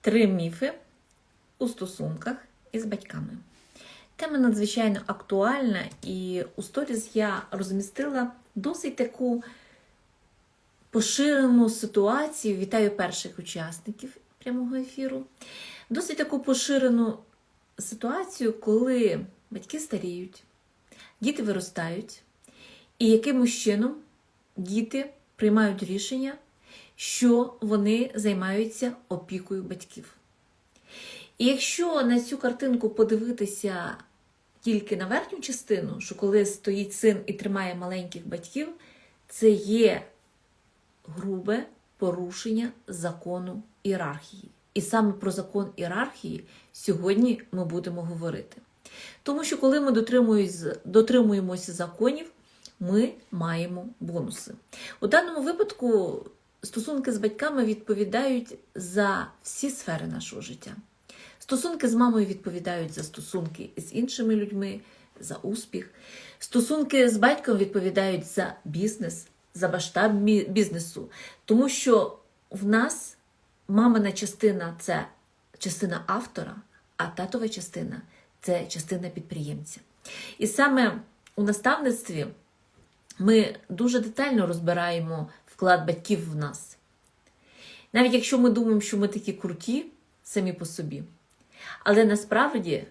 Три міфи у стосунках із батьками. Тема надзвичайно актуальна, і у сторіс я розмістила досить таку поширену ситуацію. Вітаю перших учасників прямого ефіру. Досить таку поширену ситуацію, коли батьки старіють, діти виростають, і якимось чином діти приймають рішення, що вони займаються опікою батьків. І якщо на цю картинку подивитися тільки на верхню частину, що коли стоїть син і тримає маленьких батьків, це є грубе порушення закону ієрархії. І саме про закон ієрархії сьогодні ми будемо говорити. Тому що коли ми дотримуємося законів, ми маємо бонуси. У даному випадку стосунки з батьками відповідають за всі сфери нашого життя. Стосунки з мамою відповідають за стосунки з іншими людьми, за успіх. Стосунки з батьком відповідають за бізнес, за масштаб бізнесу. Тому що в нас мамина частина це частина автора, а татова частина це частина підприємця. І саме у наставництві ми дуже детально розбираємо вклад батьків в нас. Навіть якщо ми думаємо, що ми такі круті самі по собі. Але насправді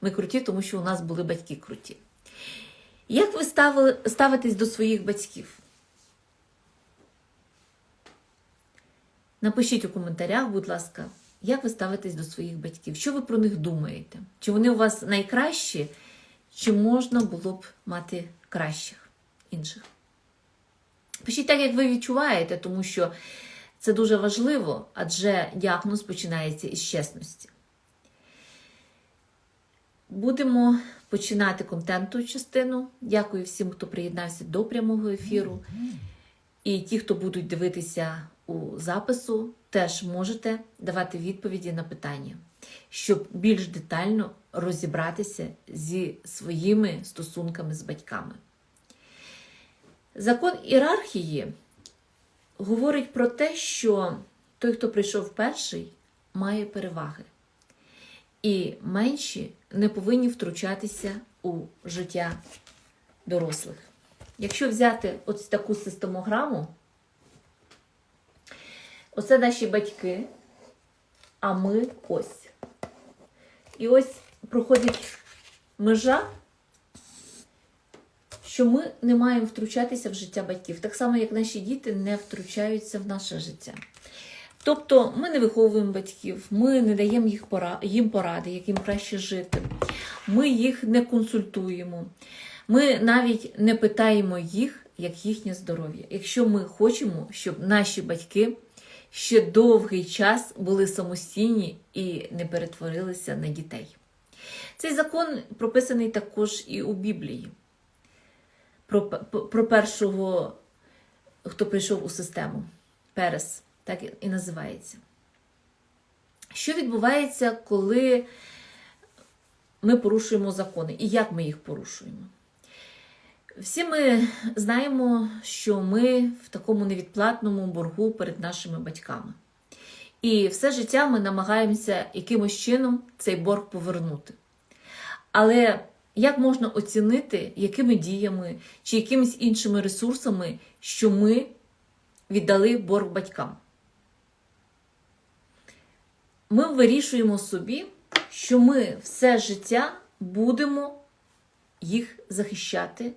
ми круті, тому що у нас були батьки круті. Як ви ставили, ставитесь до своїх батьків? Напишіть у коментарях, будь ласка, як ви ставитесь до своїх батьків? Що ви про них думаєте? Чи вони у вас найкращі, чи можна було б мати кращих інших? Пишіть так, як ви відчуваєте, тому що це дуже важливо, адже діагноз починається із чесності. Будемо починати контенту частину. Дякую всім, хто приєднався до прямого ефіру. І ті, хто будуть дивитися у запису, теж можете давати відповіді на питання, щоб більш детально розібратися зі своїми стосунками з батьками. Закон ієрархії говорить про те, що той, хто прийшов перший, має переваги. І менші не повинні втручатися у життя дорослих. Якщо взяти ось таку системограму, оце наші батьки, а ми ось. І ось проходить межа, що ми не маємо втручатися в життя батьків, так само, як наші діти не втручаються в наше життя. Тобто ми не виховуємо батьків, ми не даємо їх пора- їм поради, як їм краще жити. Ми їх не консультуємо. Ми навіть не питаємо їх, як їхнє здоров'я. Якщо ми хочемо, щоб наші батьки ще довгий час були самостійні і не перетворилися на дітей. Цей закон прописаний також і у Біблії. Про, про першого, хто прийшов у систему Перес, так і називається. Що відбувається, коли ми порушуємо закони і як ми їх порушуємо? Всі ми знаємо, що ми в такому невідплатному боргу перед нашими батьками. І все життя ми намагаємося якимось чином цей борг повернути. Але як можна оцінити, якими діями чи якимись іншими ресурсами, що ми віддали борг батькам? Ми вирішуємо собі, що ми все життя будемо їх захищати,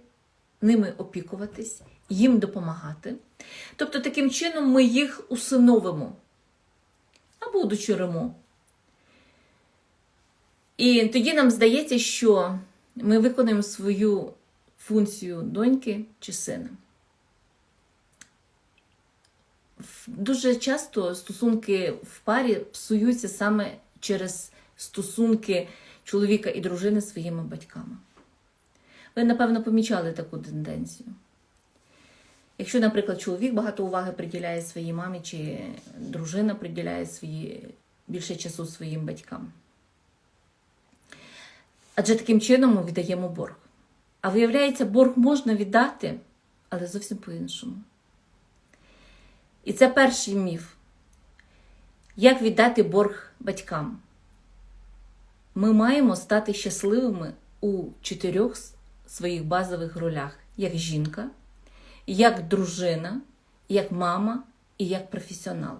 ними опікуватись, їм допомагати. Тобто, таким чином ми їх усиновимо або удочеримо. І тоді нам здається, що ми виконуємо свою функцію доньки чи сина. Дуже часто стосунки в парі псуються саме через стосунки чоловіка і дружини своїми батьками. Ви, напевно, помічали таку тенденцію. Якщо, наприклад, чоловік багато уваги приділяє своїй мамі, чи дружина приділяє свої, більше часу своїм батькам. Адже таким чином ми віддаємо борг. А виявляється, борг можна віддати, але зовсім по-іншому. І це перший міф. Як віддати борг батькам? Ми маємо стати щасливими у чотирьох своїх базових ролях: як жінка, як дружина, як мама і як професіонал.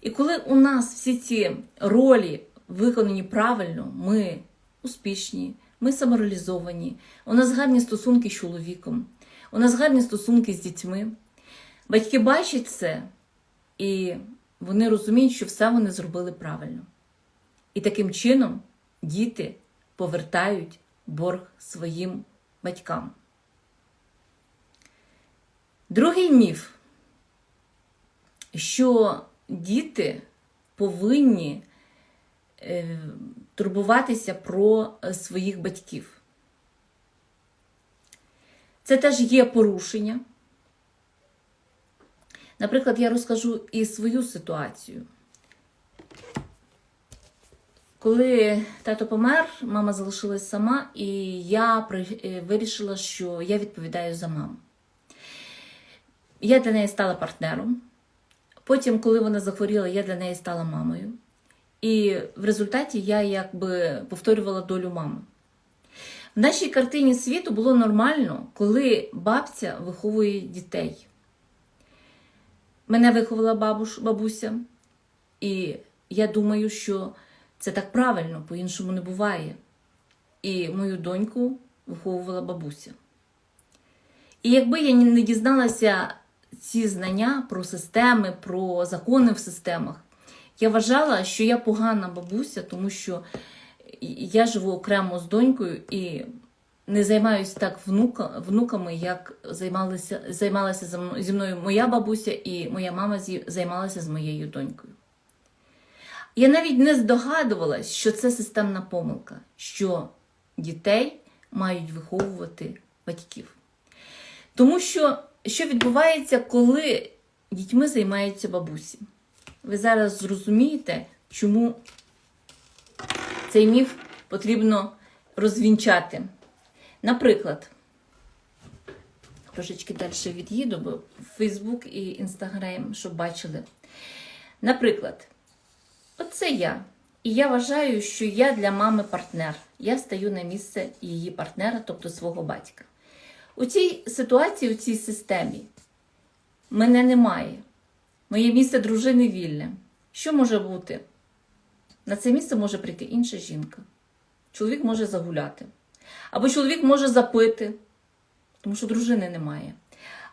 І коли у нас всі ці ролі виконані правильно, ми успішні, ми самореалізовані, у нас гарні стосунки з чоловіком, у нас гарні стосунки з дітьми. Батьки бачать це, і вони розуміють, що все вони зробили правильно. І таким чином діти повертають борг своїм батькам. Другий міф, що діти повинні е, турбуватися про е, своїх батьків. Це теж є порушення. Наприклад, я розкажу і свою ситуацію. Коли тато помер, мама залишилась сама, і я е, вирішила, що я відповідаю за маму. Я для неї стала партнером. Потім, коли вона захворіла, я для неї стала мамою. І в результаті я якби повторювала долю мами. В нашій картині світу було нормально, коли бабця виховує дітей. Мене виховала бабуш, бабуся, і я думаю, що це так правильно, по-іншому не буває. І мою доньку виховувала бабуся. І якби я не дізналася ці знання про системи, про закони в системах, я вважала, що я погана бабуся, тому що я живу окремо з донькою і не займаюся так внука, внуками, як займалася, займалася зі мною моя бабуся і моя мама займалася з моєю донькою. Я навіть не здогадувалась, що це системна помилка, що дітей мають виховувати батьків. Тому що що відбувається, коли дітьми займаються бабусі? Ви зараз зрозумієте, чому цей міф потрібно розвінчати. Наприклад, трошечки далі від'їду, бо Фейсбук і Інстаграм, щоб бачили. Наприклад, оце я. І я вважаю, що я для мами партнер. Я стаю на місце її партнера, тобто свого батька. У цій ситуації, у цій системі мене немає. Моє місце дружини вільне. Що може бути? На це місце може прийти інша жінка. Чоловік може загуляти. Або чоловік може запити, тому що дружини немає.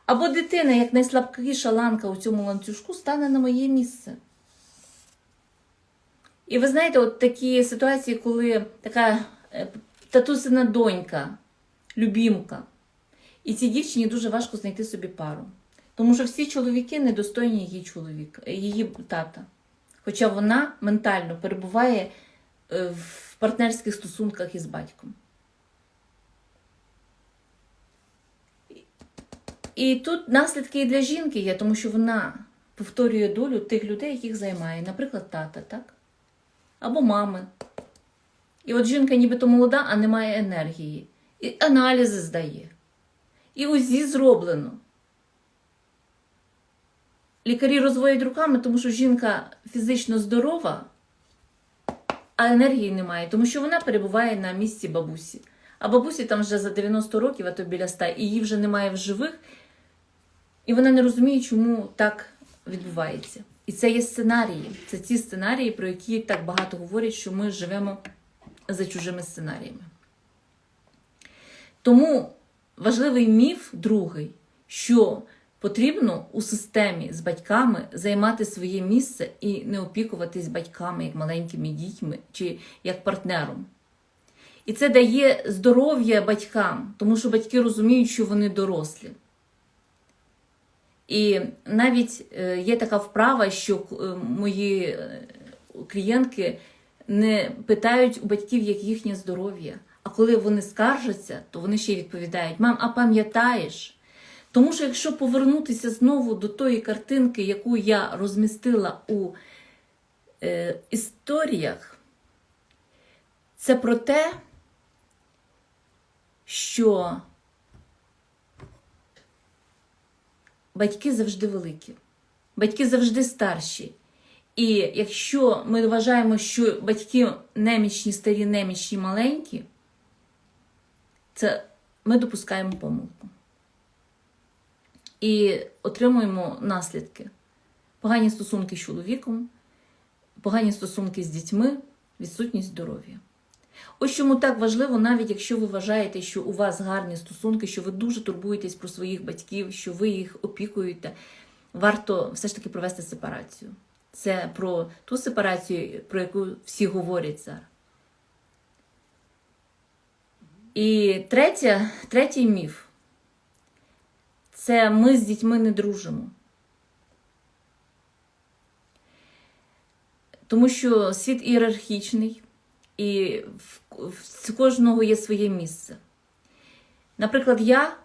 Або дитина, як найслабкіша ланка у цьому ланцюжку, стане на моє місце. І ви знаєте, от такі ситуації, коли така е, татусина донька, любімка, і цій дівчині дуже важко знайти собі пару. Тому що всі чоловіки недостойні її чоловіка, її тата. Хоча вона ментально перебуває е, в партнерських стосунках із батьком. І тут наслідки і для жінки є, тому що вона повторює долю тих людей, яких займає, наприклад, тата, так? Або мами. І от жінка нібито молода, а не має енергії. І аналізи здає. І УЗІ зроблено. Лікарі розводять руками, тому що жінка фізично здорова, а енергії немає, тому що вона перебуває на місці бабусі. А бабусі там вже за 90 років, а то біля 100, і її вже немає в живих, і вона не розуміє, чому так відбувається. І це є сценарії. Це ті сценарії, про які так багато говорять, що ми живемо за чужими сценаріями. Тому важливий міф другий, що потрібно у системі з батьками займати своє місце і не опікуватись батьками як маленькими дітьми чи як партнером. І це дає здоров'я батькам, тому що батьки розуміють, що вони дорослі. І навіть е, є така вправа, що е, мої е, клієнтки не питають у батьків, як їхнє здоров'я. А коли вони скаржаться, то вони ще й відповідають: Мам, а пам'ятаєш? Тому що якщо повернутися знову до тої картинки, яку я розмістила у е, історіях, це про те, що батьки завжди великі, батьки завжди старші. І якщо ми вважаємо, що батьки немічні, старі, немічні, маленькі, це ми допускаємо помилку. І отримуємо наслідки: погані стосунки з чоловіком, погані стосунки з дітьми, відсутність здоров'я. Ось чому так важливо, навіть якщо ви вважаєте, що у вас гарні стосунки, що ви дуже турбуєтесь про своїх батьків, що ви їх опікуєте, варто все ж таки провести сепарацію. Це про ту сепарацію, про яку всі говорять зараз. І третє, третій міф це ми з дітьми не дружимо. Тому що світ ієрархічний, і в, кожного є своє місце. Наприклад, я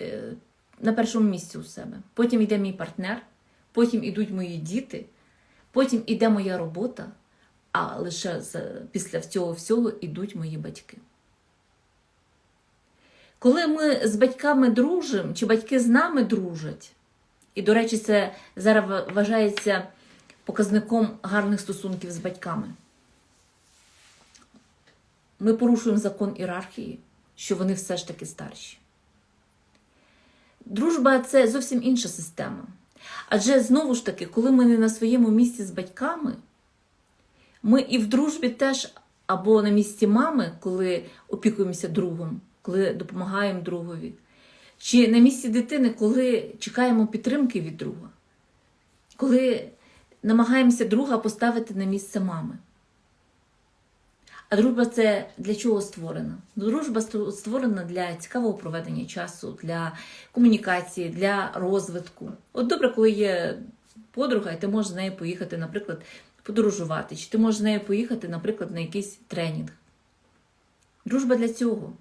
е, на першому місці у себе. Потім йде мій партнер, потім йдуть мої діти, потім йде моя робота, а лише після цього всього йдуть мої батьки. Коли ми з батьками дружимо, чи батьки з нами дружать, і, до речі, це зараз вважається показником гарних стосунків з батьками. Ми порушуємо закон ієрархії, що вони все ж таки старші. Дружба це зовсім інша система. Адже знову ж таки, коли ми не на своєму місці з батьками, ми і в дружбі теж або на місці мами, коли опікуємося другом, коли допомагаємо другові, чи на місці дитини, коли чекаємо підтримки від друга, коли намагаємося друга поставити на місце мами. А дружба це для чого створена? Дружба створена для цікавого проведення часу, для комунікації, для розвитку. От добре, коли є подруга, і ти можеш з нею поїхати, наприклад, подорожувати, чи ти можеш з нею поїхати, наприклад, на якийсь тренінг. Дружба для цього.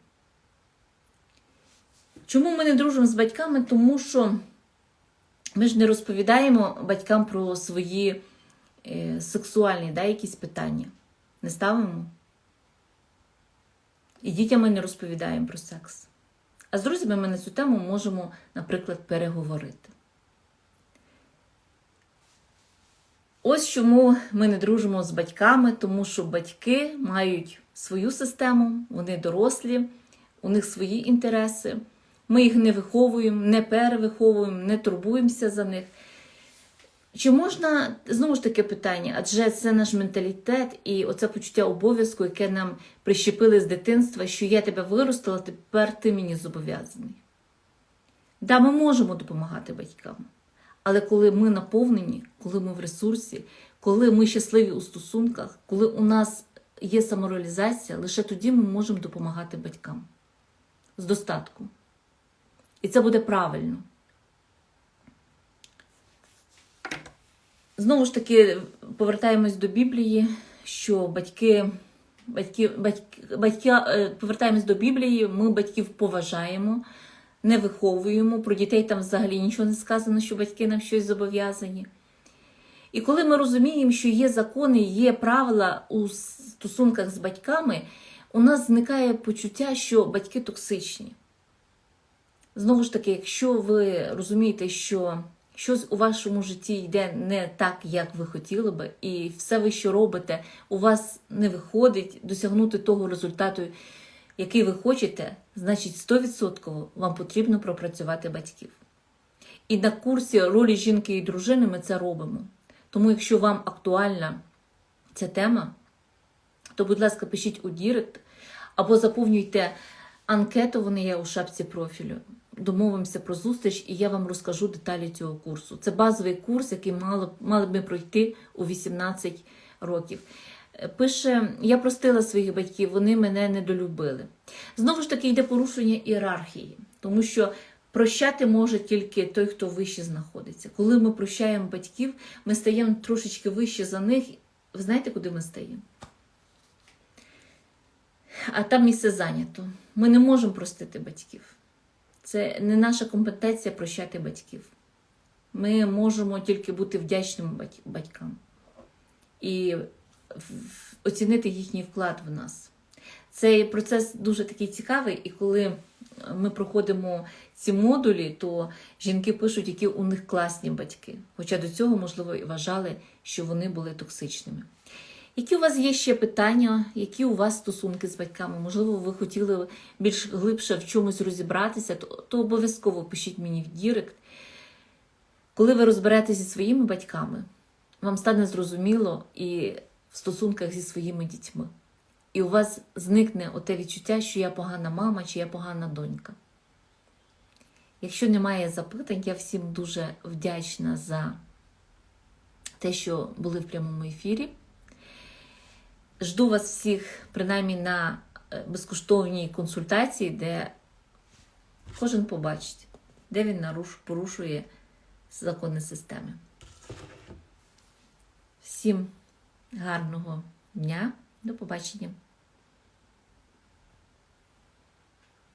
Чому ми не дружимо з батьками? Тому що ми ж не розповідаємо батькам про свої е, сексуальні да, якісь питання. Не ставимо. І дітям ми не розповідаємо про секс. А з друзями ми на цю тему можемо, наприклад, переговорити. Ось чому ми не дружимо з батьками, тому що батьки мають свою систему, вони дорослі, у них свої інтереси. Ми їх не виховуємо, не перевиховуємо, не турбуємося за них. Чи можна знову ж таке питання? Адже це наш менталітет і оце почуття обов'язку, яке нам прищепили з дитинства, що я тебе виростила, тепер ти мені зобов'язаний. Да, ми можемо допомагати батькам, але коли ми наповнені, коли ми в ресурсі, коли ми щасливі у стосунках, коли у нас є самореалізація, лише тоді ми можемо допомагати батькам з достатку. І це буде правильно. Знову ж таки, повертаємось до Біблії, що батьки, батьки, батьки, батьки е, повертаємось до Біблії, ми батьків поважаємо, не виховуємо. Про дітей там взагалі нічого не сказано, що батьки нам щось зобов'язані. І коли ми розуміємо, що є закони, є правила у стосунках з батьками, у нас зникає почуття, що батьки токсичні. Знову ж таки, якщо ви розумієте, що щось у вашому житті йде не так, як ви хотіли би, і все ви, що робите, у вас не виходить досягнути того результату, який ви хочете, значить 100% вам потрібно пропрацювати батьків. І на курсі ролі жінки і дружини ми це робимо. Тому, якщо вам актуальна ця тема, то, будь ласка, пишіть у Дірект або заповнюйте анкету, вони є у шапці профілю. Домовимося про зустріч, і я вам розкажу деталі цього курсу. Це базовий курс, який мали, мали б ми пройти у 18 років. Е, Пише: я простила своїх батьків, вони мене недолюбили. Знову ж таки, йде порушення ієрархії, тому що прощати може тільки той, хто вище знаходиться. Коли ми прощаємо батьків, ми стаємо трошечки вище за них. Ви знаєте, куди ми стаємо? А там місце зайнято. Ми не можемо простити батьків. Це не наша компетенція прощати батьків. Ми можемо тільки бути вдячними батькам і оцінити їхній вклад в нас. Цей процес дуже такий цікавий, і коли ми проходимо ці модулі, то жінки пишуть, які у них класні батьки. Хоча до цього, можливо, і вважали, що вони були токсичними. Які у вас є ще питання, які у вас стосунки з батьками? Можливо, ви хотіли більш глибше в чомусь розібратися, то, то обов'язково пишіть мені в Дірект. Коли ви розберетеся зі своїми батьками, вам стане зрозуміло і в стосунках зі своїми дітьми. І у вас зникне оте відчуття, що я погана мама чи я погана донька. Якщо немає запитань, я всім дуже вдячна за те, що були в прямому ефірі. Жду вас всіх, принаймні, на е, безкоштовній консультації, де кожен побачить, де він порушує закони системи. Всім гарного дня, до побачення!